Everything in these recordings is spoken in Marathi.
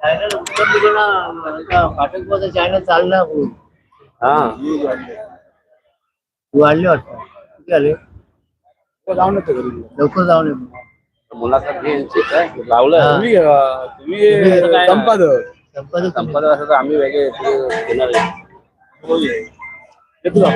चॅनल उत्तर दिले ना पाठक चॅनल चालणार हा वाढले वाटतं किती आले जाऊन येतो घरी लवकर जाऊन येतो मुलाखत घे यांची काय लावलं हा. तुम्ही अं, तुम्ही काय? संपादक संपादक संपादक असं तर आम्ही वेगळे ते घेणार आहे. येतो का?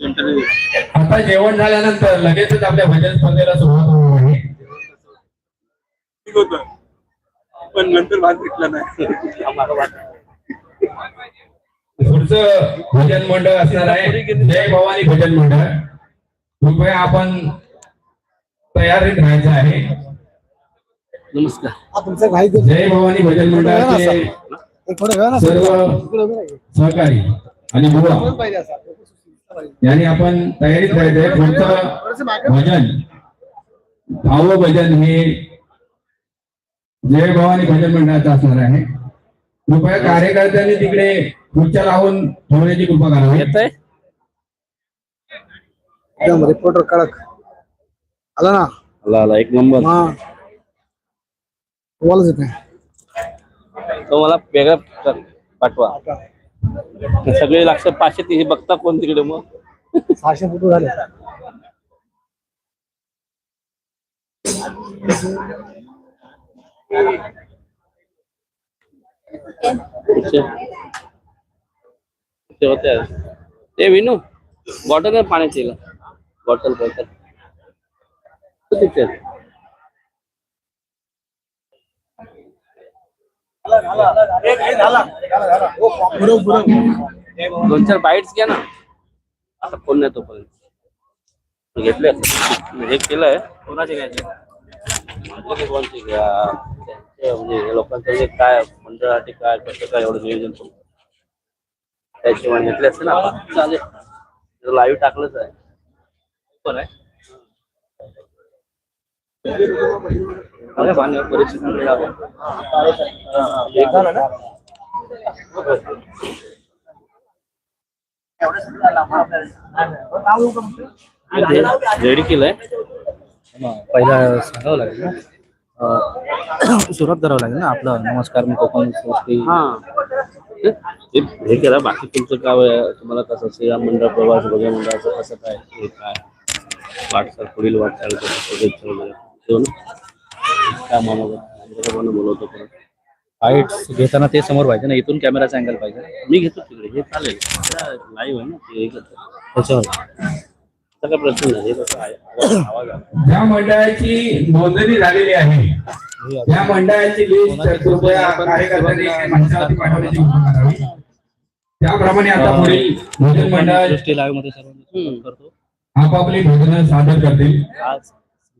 आता जेवण झाल्यानंतर लगेचच आपल्या भजन स्पर्धेला सुरुवात होणार आहे. ठीक होतं. पण नंतर भात भेटला नाही. पुढचं भजन मंडळ असणार आहे. जय भवानी भजन मंडळ. कृपया आपण तयारीत राहायचं आहे. नमस्कार. जय भवानी भजन मंडळाचे सर्व सहकारी आणि बुवा. यांनी आपण तयारीत राहायचंय पुढचं भजन भाव भजन हे जय भवानी भजन मंडळाचं असणार आहे. कृपया कार्यकर्त्यांनी तिकडे खुर्च्या लावून ठेवण्याची कृपा करावी एकदम रिपोर्टर कडक. आला ना? आला आला. एक नंबर. हा तुम्हालाच येते तो मला वेगळा पाठवा. सगळे लक्ष पाचशे तीनशे बघता कोण तिकडे मग. सहाशे फ़ोटो झाले. ते विनू बॉटल पाण्याची बॉटल बॉटल तिथे दोन चार बाईट्स घ्या ना. आता फोन नाही तोपर्यंत. घेतले हे केलंय. कोणाचे घ्यायचे? घ्या? म्हणजे लोकांचं काय मंडळासाठी काय कसं काय एवढं नियोजन म्हणजे घेतले असते ना चालेल. लाईव्ह टाकलंच आहे. पण आहे? अरे नाही आपण. एक झालं ना? रेडी केलंय पहिला सांगावं लागेल ना? सुरुवात करावं लागेल ना आपलं नमस्कार मी कोकण सृष्टी हा। हे- हे- हे बाकी तुमचं काय आहे? तुम्हाला कसं श्रीराम मंडळ प्रवास वगैरे मंडळाचं कसं काय हे काय वाटचाल पुढील वाटचाल कसं शुभेच्छा वगैरे ठेवू ना काय मानव बोलवतो परत. फाईट्स घेताना ते समोर पाहिजे ना इथून कॅमेराचा अँगल पाहिजे. मी घेतो तिकडे हे चालेल. लाईव्ह आहे ना ते हे करतो त्याच्यावर. त्याचा काय प्रश्न नाही हे आवाज मंडळाची नोंदणी झालेली आहे. त्या मंडळाची लिस्ट कृपया कार्यकर्त्यांनी पाठवण्याची करावी. त्याप्रमाणे आता पुढील भोजन मंडळ लाईव्हमध्ये सर्व. करतो. आपापली भोजन सादर करतील. आज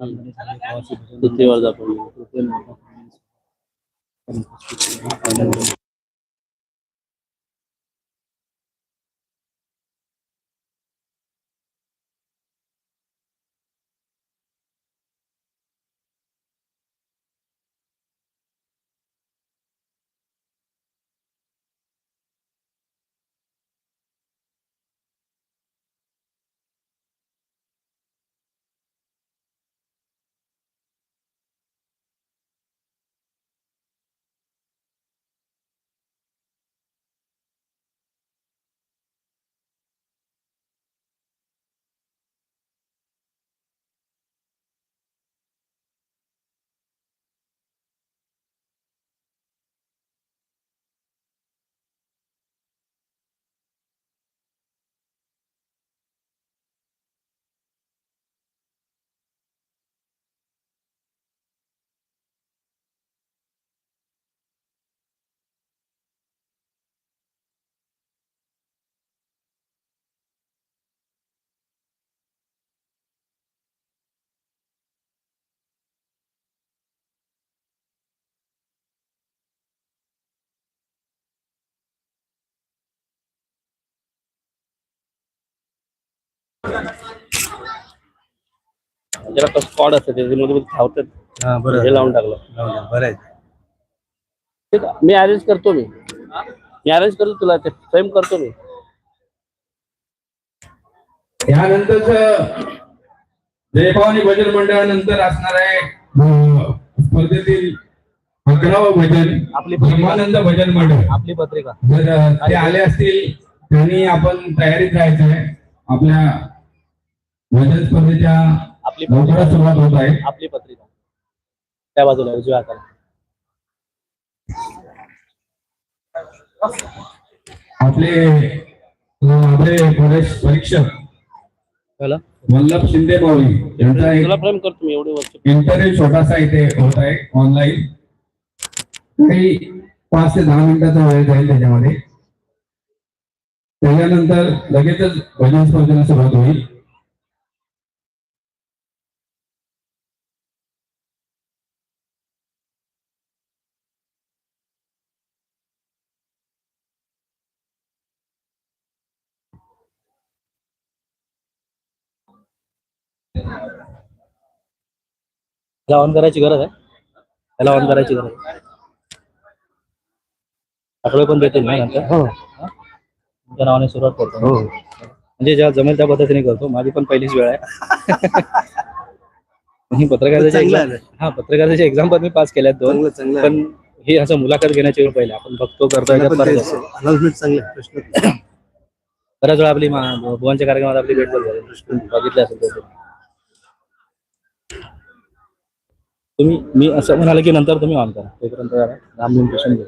नांदणी झाली, प्रवासी जरा तो स्कॉड असते त्याच्यामध्ये धावतात हे लावून टाकलं. बरं मी अरेंज करतो मी. मी अरेंज करतो तुला ते फ्रेम करतो मी. यानंतरच जयभावानी भजन मंडळानंतर असणार आहे स्पर्धेतील अकरावं भजन आपली ब्रह्मानंद भजन मंडळ. आपली पत्रिका. जर ते आले असतील त्यांनी आपण तयारीत राहायचं आहे. आपल्या भजन स्पर्धेच्या आपली लवकरच सुरुवात होत आहे. आपली पत्रिका. त्या बाजूला उजव्या हाताला. आपले आपले प्रदेश परीक्षक वल्लभ शिंदे भाऊई यांचा एक फ्रेम करतो मी एवढे वर्ष. इंटरव्ह्यू छोटासा इथे होत आहे ऑनलाईन काही पाच ते दहा मिनिटाचा वेळ जाईल त्याच्यामध्ये. त्याच्यानंतर लगेचच भजन स्पर्धेला सुरुवात होईल. त्याला ऑन करायची गरज आहे. त्याला ऑन करायची गरज आहे. आठवडे पण देतील ना नंतर. हा? तुमच्या नावाने सुरुवात करतो. म्हणजे जेव्हा जमेल त्या पद्धतीने करतो. माझी पण पहिलीच वेळ आहे. ही पत्रकाराची exam- हा एक्झाम पण मी पास केल्यात दोन. पण ही असं मुलाखत घेण्याची वेळ पहिले. आपण बघतो करतो याच्यात फरक आहे. बऱ्याच वेळा आपली मा- भुवनच्या कार्यक्रमात आपली भेट पण झाली. बघितले असेल तुम्ही मी असं म्हणाले की नंतर तुम्ही ऑन करा. तोपर्यंत राम लिहून घेऊ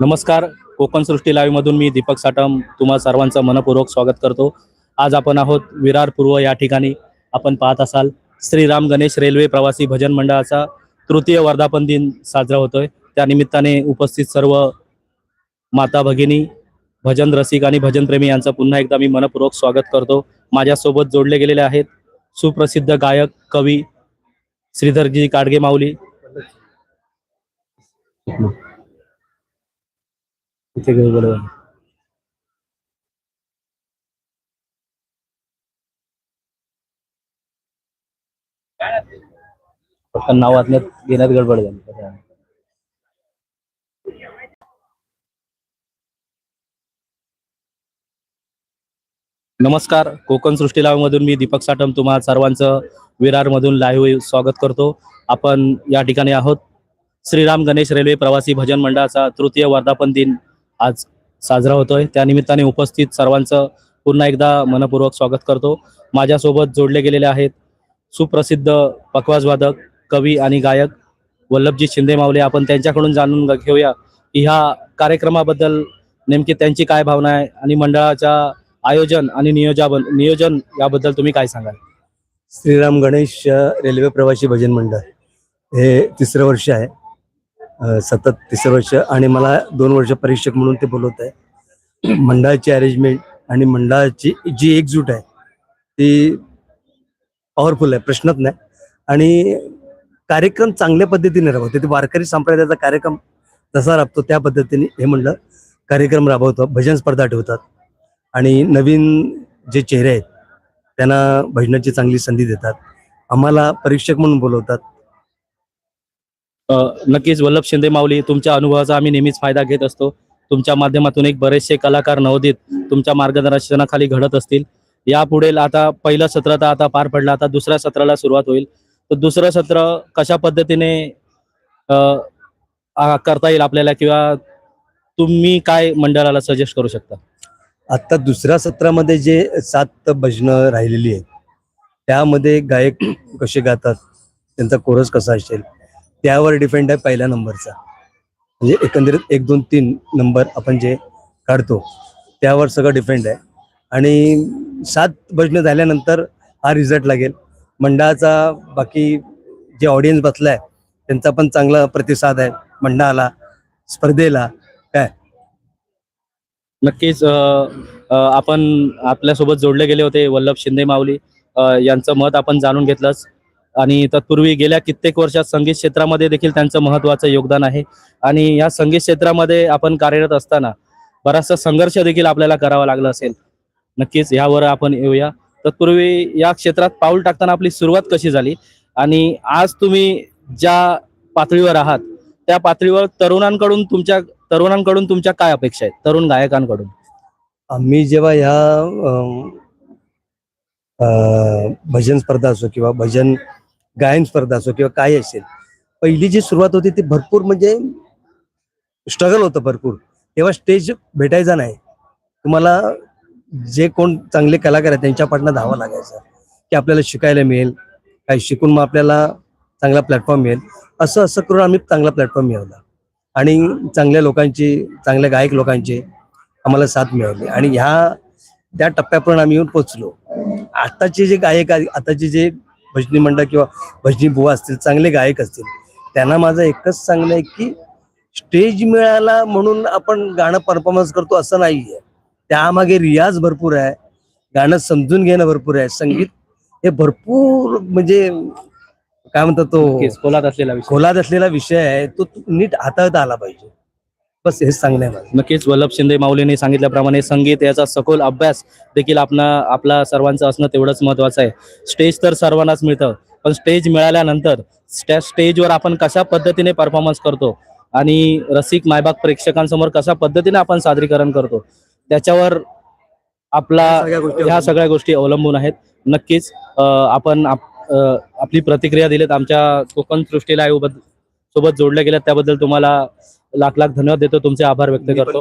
नमस्कार. कोकण सृष्टी लाईव्ह मधून मी दीपक साटम तुम्हा सर्वांचं मनपूर्वक स्वागत करतो. आज आपण आहोत विरार पूर्व या ठिकाणी. आपण पाहत असाल श्रीराम गणेश रेल्वे प्रवासी भजन मंडळाचा तृतीय वर्धापन दिन साजरा होतोय. त्या निमित्ताने उपस्थित सर्व माता भगिनी भजन रसिक आणि भजनप्रेमी यांचं पुन्हा एकदा मी मनपूर्वक स्वागत करतो. माझ्यासोबत जोडले गेलेले आहेत सुप्रसिद्ध गायक कवी श्रीधरजी काडगे माऊली. इथे घेऊ नाव वाचण्यात घेण्यात गडबड झाली. नमस्कार कोकण सृष्टी लाईव्ह मी दीपक साटम तुम्हा सर्वांचं विरारमधून लाईव्ह स्वागत करतो. आपण या ठिकाणी आहोत. श्रीराम गणेश रेल्वे प्रवासी भजन मंडळाचा तृतीय वर्धापन दिन आज साजरा होतोय. त्या निमित्ताने उपस्थित सर्वांचं पुन्हा एकदा मनपूर्वक स्वागत करतो. माझ्यासोबत जोडले गेलेले आहेत सुप्रसिद्ध पकवाजवादक कवी आणि गायक वल्लभजी शिंदे मावले आपण त्यांच्याकडून जाणून घेऊया की ह्या कार्यक्रमाबद्दल नेमकी त्यांची काय भावना आहे आणि मंडळाच्या आयोजन आणि नियोजाबन नियोजन याबद्दल तुम्ही काय सांगाल? श्रीराम गणेश रेल्वे प्रवासी भजन मंडळ. हे तिसरं वर्ष आहे. सतत तिसरं वर्ष आणि मला दोन वर्ष परीक्षक म्हणून ते बोलवत आहे. मंडळाची अरेंजमेंट आणि मंडळाची जी एकजूट आहे ती पॉवरफुल आहे प्रश्नच नाही. आणि कार्यक्रम चांगल्या पद्धतीने राबवतो. ते वारकरी संप्रदायाचा कार्यक्रम जसा राबतो त्या पद्धतीने हे म्हणलं कार्यक्रम राबवतो भजन स्पर्धा ठेवतात. आणि नवीन जे चेहरे आहेत त्यांना भजनाची चांगली संधी देतात. आम्हाला परीक्षक म्हणून बोलवतात. नक्कीच वल्लभ शिंदे माऊली तुमच्या अनुभवाचा आम्ही नेहमीच फायदा घेत असतो. तुमच्या माध्यमातून एक बरेचसे कलाकार नवोदित तुमच्या मार्गदर्शनाखाली घडत असतील. यापुढे आता पहिलं सत्र तर आता पार पडलं आता दुसऱ्या सत्राला सुरुवात होईल. तर दुसरं सत्र कशा पद्धतीने करता येईल आपल्याला किंवा तुम्ही काय मंडळाला सजेस्ट करू शकता? आत्ता दुसऱ्या सत्रामध्ये जे सात भजनं राहिलेली आहेत त्यामध्ये गायक कसे गातात त्यांचा कोरस कसा असेल त्यावर डिपेंड आहे पहिल्या नंबरचा. म्हणजे एकंदरीत एक दोन तीन नंबर आपण जे काढतो त्यावर सगळं डिपेंड आहे. आणि सात भजनं झाल्यानंतर हा रिझल्ट लागेल. मंडळाचा बाकी जे ऑडियन्स बसलाय त्यांचा पण चांगला प्रतिसाद आहे. मंडळाला स्पर्धेला काय? नक्कीच आपण आपल्यासोबत जोडले गेले होते वल्लभ शिंदे माऊली. यांचं मत आपण जाणून घेतलंच. आणि तत्पूर्वी गेल्या कित्येक वर्षात संगीत क्षेत्रामध्ये देखील त्यांचं महत्वाचं योगदान आहे. आणि या संगीत क्षेत्रामध्ये आपण कार्यरत असताना बराचसा संघर्ष देखील आपल्याला करावा लागला असेल. नक्कीच यावर आपण येऊया. तत्पूर्वी या क्षेत्रात पाऊल टाकताना आपली सुरुवात कशी झाली? आणि आज तुम्ही ज्या पातळीवर आहात त्या पातळीवर तरुणांकडून तुमच्या तरुणांकडून तुमच्या काय अपेक्षा आहेत? तरुण गायकांकडून. आम्ही जेव्हा ह्या अ, भजन स्पर्धा असो किंवा भजन गायन स्पर्धा असो किंवा काय असेल पहिली जी सुरुवात होती ती भरपूर म्हणजे स्ट्रगल होतं भरपूर. तेव्हा स्टेज भेटायचा नाही. तुम्हाला जे कोण चांगले कलाकार आहेत त्यांच्यापाठनं धावा लागायचं. की आपल्याला शिकायला मिळेल. काही शिकून मग आपल्याला चांगला प्लॅटफॉर्म मिळेल. असं असं करून आम्ही चांगला प्लॅटफॉर्म मिळवला. आणि चांगल्या लोकांची चांगल्या गायक लोकांची आम्हाला साथ मिळाली. आणि ह्या त्या टप्प्यापर्यंत आम्ही येऊन पोचलो आत्ताचे जे गायक आताचे जे भजनी मंडळ किंवा भजनी बुवा असतील चांगले गायक असतील त्यांना माझं एकच सांगणं आहे की स्टेज मिळाला म्हणून आपण गाणं परफॉर्मन्स करतो असं नाही आहे त्यामागे रियाज भरपूर आहे. गाणं समजून घेणं भरपूर आहे. संगीत हे भरपूर म्हणजे काय म्हणतात तो? नक्कीच खोलात असलेला विषय. खोलात असलेला विषय आहे. तो नीट हाताळता आला पाहिजे. बस हेच सांगणं आहे माझं. नक्कीच वल्लभ शिंदे माऊलींनी सांगितल्याप्रमाणे संगीत याचा सखोल अभ्यास देखील आपला आपला सर्वांचं असणं तेवढंच महत्वाचं आहे. स्टेज तर सर्वांनाच मिळतं पण स्टेज मिळाल्यानंतर त्या स्टेजवर आपण कशा पद्धतीने परफॉर्मन्स करतो आणि रसिक मायबाग प्रेक्षकांसमोर कशा पद्धतीने आपण सादरीकरण करतो त्याच्यावर आपला ह्या सगळ्या गोष्टी अवलंबून. आहेत. नक्कीच आपण आपली प्रतिक्रिया दिलीत. आमच्या कोकण सृष्टी लाईव्ह बद्द- सोबत जोडल्या गेल्यात. त्याबद्दल तुम्हाला लाख लाख धन्यवाद देतो. तुमचे आभार व्यक्त करतो.